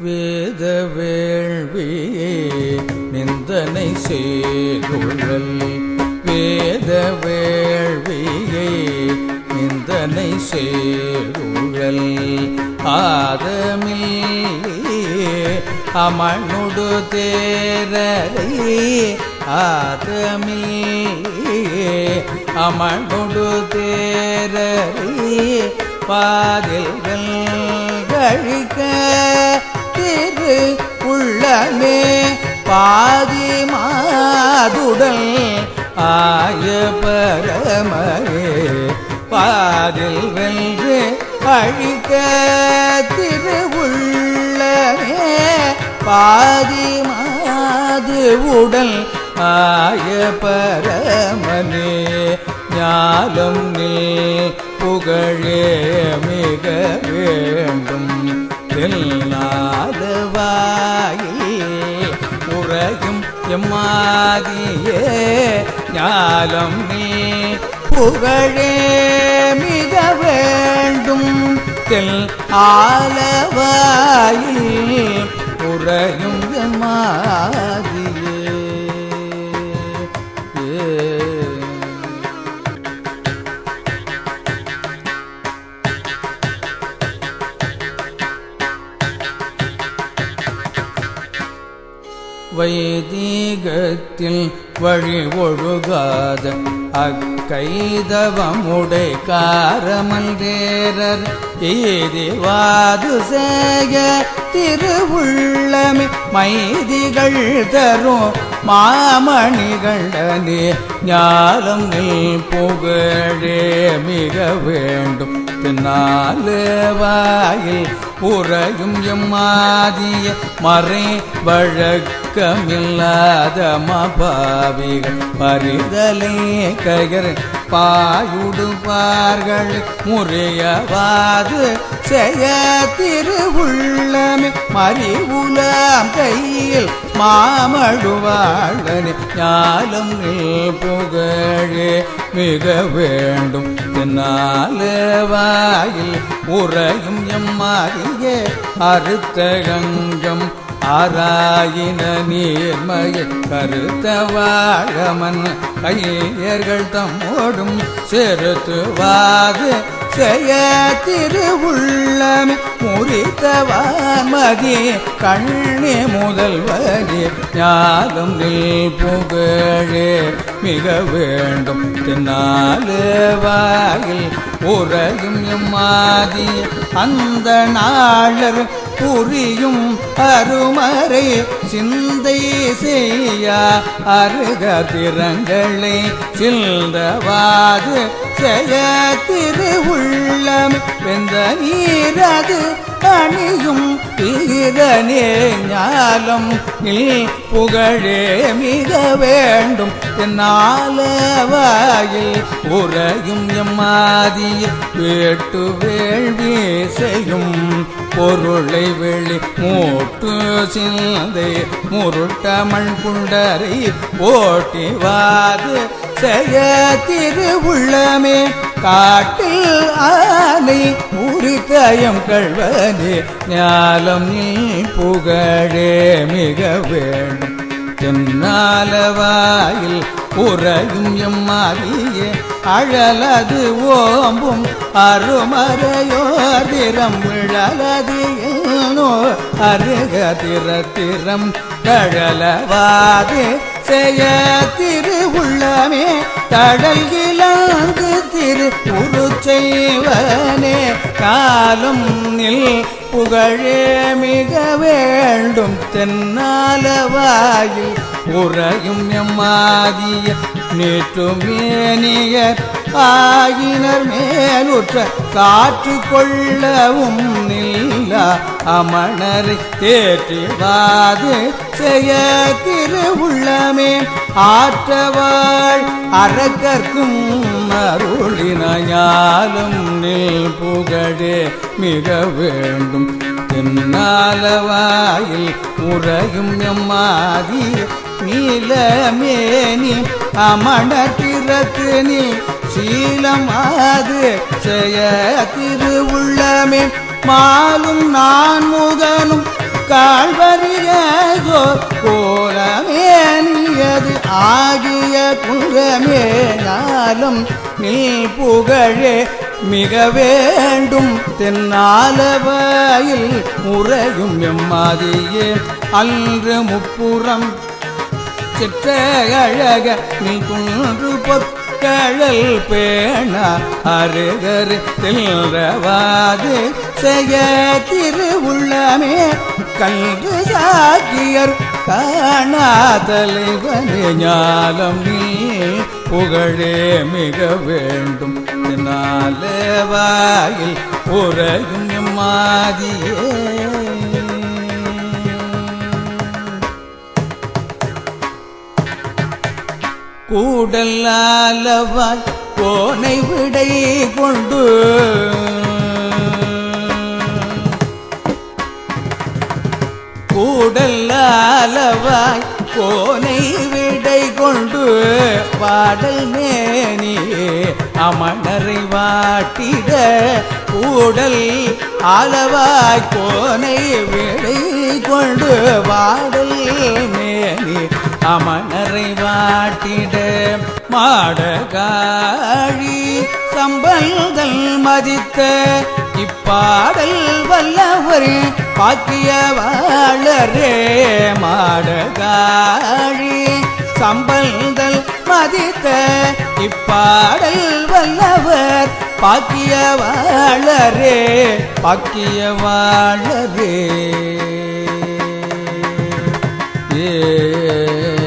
வேத வேள்வியே நிந்தனை செய்குழல் வேத வேள்வியே நிந்தனை செய்குழல் ஆதமில்லே அமனுடு தேரரை ஆதமில்லே அமனுடு தேரரை பாதில்கள் கழிக்க உள்ளமே பாதி மாதுடல் ஆய பரமரே பாதில் வென்று அழிக்க திருவுள்ளமே பாதி மாது உடல் ஆய பரமனே ஞாலம் நீ புகழே மிக வேண்டும். தெல்லாதவாயில் உறையும் எம்மாதியே ஞாலம் நீ. புகழே மிக வேண்டும் தெல் ஆலவாயில் உறையும் எம்மா வைதீகத்தில் வழி ஒழுகாத அக்கைதவமுடை காரமந்தேரர் ஏதிவாது சேய திருவுள்ளமி மைதிகள் தரும் மாமணிகண்டனே ஞாலம் நில் புகழே மிக வேண்டும். பின்னாலே வாயில் உறையும் எம்மாதிய மறை வழக்கு துக்கமில்லாத மபாவிகள் பரிதலே கைகர் பாயுடுவார்கள். முறையவாது செய்ய திருவுள்ளமே. மறிவுலாம் கையில் மாமழுவாழ்வனே ஞாலம் புகழே மிக வேண்டும். வாயில் உறையும் எம்மாதியே அறுத்த கங்கம் ஆராயின நீர்மய கருத்த வாழமன் கையர்கள் தம்மோடும் செருத்துவாது செய்ய திருவுள்ளமே. முறித்தவான்மதி கண்ணே முதல்வரே ஞாலும் நில் புகழே. மிக வேண்டும் தென்னாலே வாயில் உறையும் எம்மாதி அந்த நாளர் புரியும் அருமறை சிந்தை செய்ய அருக திறங்களை சில்தவாது செய்ய திருவுள்ளம் வெந்த நீரது கணியும் வீரனே ஞாலம் இல் புகழே மிக வேண்டும் தென்னாலவாயில் உறையும் எம்மாதிய வேட்டு வேள்வி செய்யும் பொருளை வெளி மூட்டு சிந்தை முருட்ட மண் குண்டரை ஓட்டிவாது வாது செய்ய திருவுள்ளமே. காட்டில் ஆனை உரித்தயம் கழ்வனே ஞாலம் நீ புகழே மிக வேண்டும் தென்னாலவாயில் உறையும் எம்மாதியே அழலது ஓம்பும் அருமறையோதிரம் விழலது என்னோ அருக திறத்திரம் கழலவாதே. செய்ய திருவுள்ளமே தடல் இலங்கு திரு உருச்செய்வனே காலும் நில் புகழே மிக வேண்டும் தென்னாலவாயில் உறையும் எம்மாதிய நேற்றுமேனியர் ஆகினர் மேலுற்ற காற்று கொள்ளவும் நில்ல அமணரை தேற்றிவாது செய்ய திருவுள்ளமே. ஆற்றவாள் அறக்கற்கும் அருளினாலும் நில் புகழே மிக வேண்டும். தென்னாலவாயில் உறையும் எம்மாதி நீலமேனி அமணத்திறத்து நீ சீலமாது செய்ய திருவுள்ளமே. மாலும் நான் முகனும் கால்வரியோ கோலமேனியது ஆகிய குன்றமே. ஞாலம் நீ புகழே மிக வேண்டும். தென்னாலவாயில் முறையும் எம்மாதியே அன்று முப்புறம் சிற்ற அழக நீ குன்று பொத்து கழல் பேண அருகரு தில்றவாது. செய்ய திருவுள்ளமே கல்கு சாக்கியர் காணா தலைவனே ஞாலம் நீ புகழே மிக வேண்டும். வாயில் உரையும் எம்மாதியே கூடல்லாலவாய் கோனை விடை கொண்டு. கூடல்லாலவாய் போனை விடை கொண்டு. பாடல் மேனியே அமணரை வாட்டிட கூடல் ஆலவாய் கோனை விடை கொண்டு. பாடல் மே மேனி அமணரை வாட்டிட மாடகாழி சம்பல்கள் மதித்த இப்பாடல் வல்லவர் பாக்கியவாளரே மாடகாழி சம்பல்கள் மதித்த இப்பாடல் வல்லவர் பாக்கியவாளரே பாக்கியவாளரே. ஏ